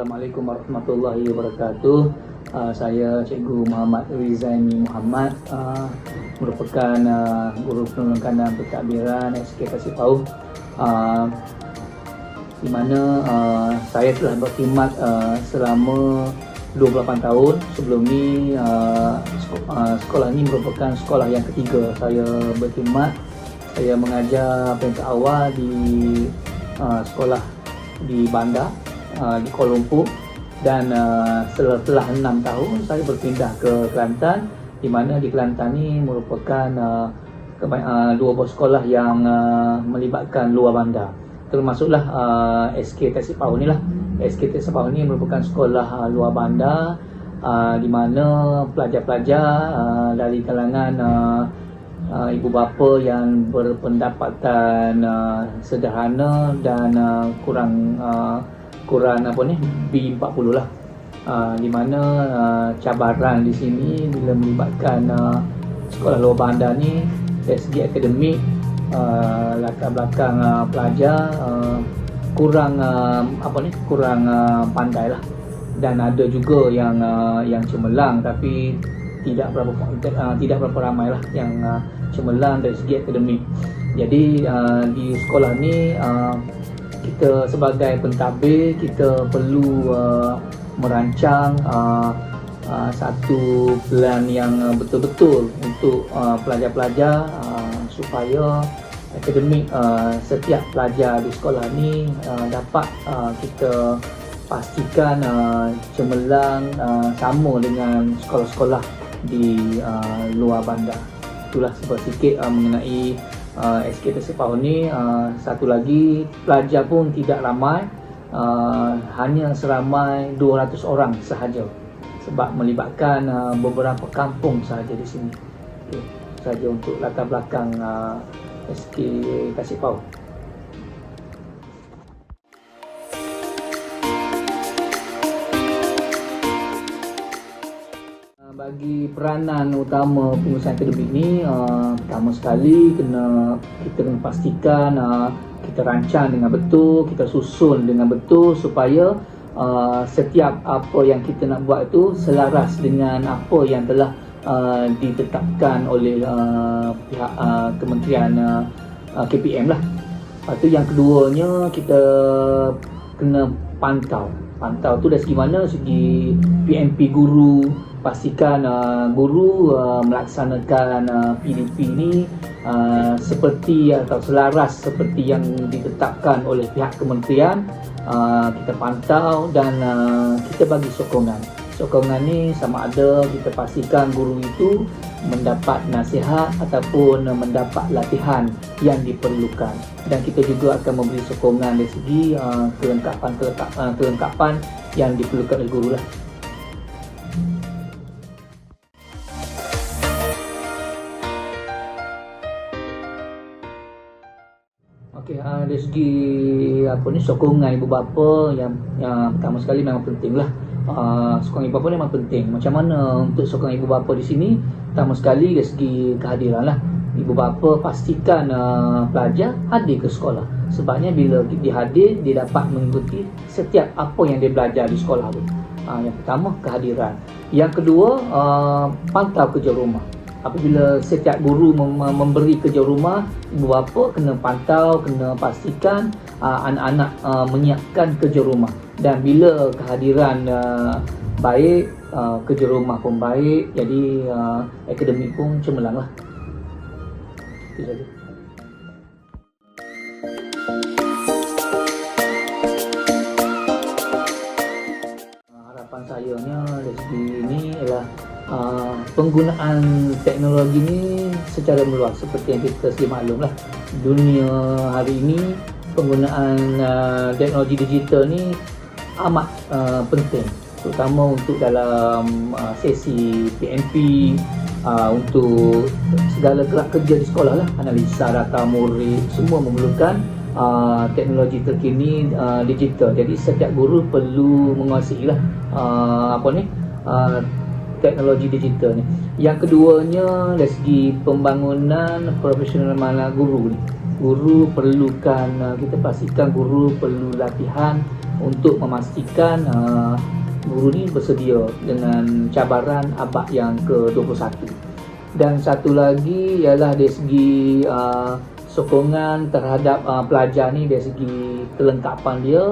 Assalamualaikum warahmatullahi wabarakatuh. Uh, saya Cikgu Muhammad Rizaini Muhammad uh, merupakan uh, guru penolong kanan pentadbiran SK Kasih Pauh. Uh, di mana uh, saya telah berkhidmat uh, selama 28 tahun. Sebelum ni uh, sek- uh, sekolah ni merupakan sekolah yang ketiga saya berkhidmat. Saya mengajar peringkat awal di uh, sekolah di bandar uh, di Kuala Lumpur dan uh, setelah enam tahun saya berpindah ke Kelantan di mana di Kelantan ni merupakan uh, dua buah sekolah yang melibatkan luar bandar. Termasuklah SK Power ni lah. SK Power ni merupakan sekolah luar bandar di mana pelajar-pelajar dari kalangan uh, ibu bapa yang berpendapatan uh, sederhana dan uh, kurang uh, kurang apa ni B40 lah. Uh, di mana uh, cabaran di sini bila melibatkan uh, sekolah luar bandar ni dari segi akademik uh, latar belakang uh, pelajar uh, kurang uh, apa ni kurang uh, pandai lah dan ada juga yang uh, yang cemerlang tapi tidak berapa uh, tidak berapa ramai lah yang uh, cemerlang dari segi akademik. Jadi uh, di sekolah ni uh, kita sebagai pentadbir kita perlu uh, merancang uh, uh, satu plan yang uh, betul-betul untuk uh, pelajar-pelajar uh, supaya akademik uh, setiap pelajar di sekolah ni uh, dapat uh, kita pastikan uh, cemerlang uh, sama dengan sekolah-sekolah di uh, luar bandar. Itulah sedikit uh, mengenai uh, SK Tersepau ni. Uh, satu lagi pelajar pun tidak ramai, uh, hanya seramai 200 orang sahaja sebab melibatkan uh, beberapa kampung sahaja di sini. Okay. Saja untuk latar belakang uh, SK Kasipau. Bagi peranan utama pengurusan akademik ni uh, pertama sekali kena kita kena pastikan uh, kita rancang dengan betul kita susun dengan betul supaya uh, setiap apa yang kita nak buat itu selaras dengan apa yang telah uh, ditetapkan oleh uh, pihak uh, kementerian uh, KPM lah. Lepas tu yang keduanya kita kena pantau. Pantau tu dari segi mana? Segi PMP guru pastikan uh, guru uh, melaksanakan uh, PDP ini uh, seperti atau selaras seperti yang ditetapkan oleh pihak kementerian uh, kita pantau dan uh, kita bagi sokongan. Sokongan ni sama ada kita pastikan guru itu mendapat nasihat ataupun mendapat latihan yang diperlukan. Dan kita juga akan memberi sokongan dari segi uh, kelengkapan kelengkapan, kelengkapan yang diperlukan oleh guru lah Okey, uh, dari segi apa ni sokongan ibu bapa yang yang pertama sekali memang penting lah. Uh, sokongan ibu bapa ni memang penting. Macam mana untuk sokongan ibu bapa di sini? Pertama sekali dari segi kehadiran lah. Ibu bapa pastikan uh, pelajar hadir ke sekolah. Sebabnya bila dia hadir, dia dapat mengikuti setiap apa yang dia belajar di sekolah tu. Uh, yang pertama kehadiran. Yang kedua uh, pantau kerja rumah apabila setiap guru mem- memberi kerja rumah ibu bapa kena pantau kena pastikan uh, anak-anak uh, menyiapkan kerja rumah. Dan bila kehadiran uh, baik uh, kerja rumah pun baik jadi uh, akademik pun cemerlang lah. Itu saja. Harapan saya ni dari segi ni ialah uh, penggunaan teknologi ni secara meluas seperti yang kita sedia maklum lah. Dunia hari ini penggunaan uh, teknologi digital ni amat uh, penting. Terutama untuk dalam uh, sesi PMP uh, untuk segala gerak kerja di sekolah lah. Analisa data murid semua memerlukan uh, teknologi terkini uh, digital. Jadi setiap guru perlu menguasai lah uh, apa ni uh, teknologi digital ni. Yang keduanya dari segi pembangunan profesional mana guru ni. Guru perlukan uh, kita pastikan guru perlu latihan untuk memastikan uh, guru ni bersedia dengan cabaran abad yang ke-21 dan satu lagi ialah dari segi uh, sokongan terhadap pelajar ni dari segi kelengkapan dia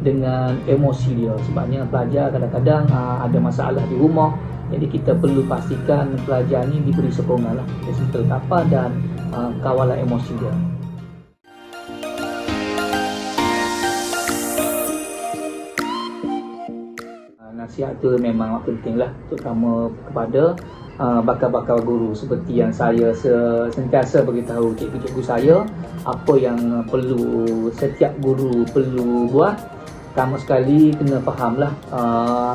dengan emosi dia. Sebabnya pelajar kadang-kadang uh, ada masalah di rumah. Jadi kita perlu pastikan pelajar ni diberi sokongan lah segi kelengkapan dan uh, kawalan emosi dia. Nasihat tu memang penting lah terutama kepada uh, bakal-bakal guru seperti yang saya sentiasa beritahu cikgu-cikgu saya apa yang perlu setiap guru perlu buat pertama sekali kena fahamlah uh,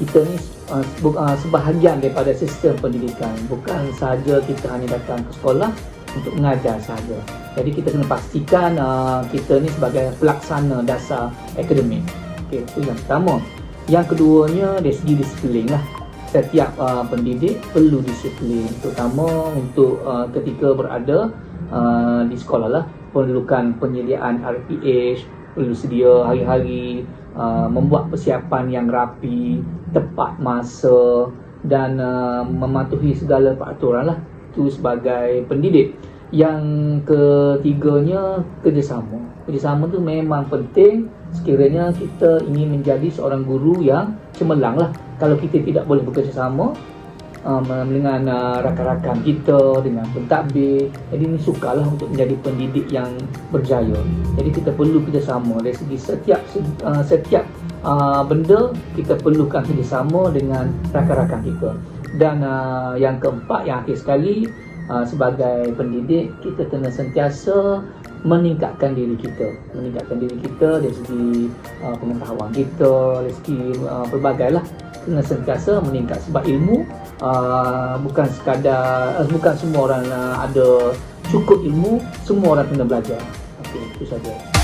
kita ni uh, uh, sebahagian daripada sistem pendidikan bukan sahaja kita hanya datang ke sekolah untuk mengajar sahaja jadi kita kena pastikan uh, kita ni sebagai pelaksana dasar akademik okay, itu yang pertama yang keduanya dari segi disiplin lah. Setiap uh, pendidik perlu disiplin terutama untuk uh, ketika berada uh, di sekolah lah. Perlukan penyediaan RPH, perlu sedia hari-hari uh, membuat persiapan yang rapi, tepat masa dan uh, mematuhi segala peraturan lah. Itu sebagai pendidik. Yang ketiganya kerjasama. Kerjasama tu memang penting sekiranya kita ingin menjadi seorang guru yang cemerlang lah kalau kita tidak boleh bekerjasama um, dengan uh, rakan-rakan kita dengan pentadbir. Jadi ini sukarlah untuk menjadi pendidik yang berjaya. Jadi kita perlu kerjasama dari segi setiap uh, setiap uh, benda kita perlukan kerjasama dengan rakan-rakan kita. Dan uh, yang keempat yang akhir sekali uh, sebagai pendidik kita kena sentiasa meningkatkan diri kita. Meningkatkan diri kita dari segi uh, pengetahuan kita dari segi uh, pelbagai lah. Kena sentiasa meningkat sebab ilmu uh, bukan sekadar uh, bukan semua orang uh, ada cukup ilmu semua orang kena belajar. Okey itu saja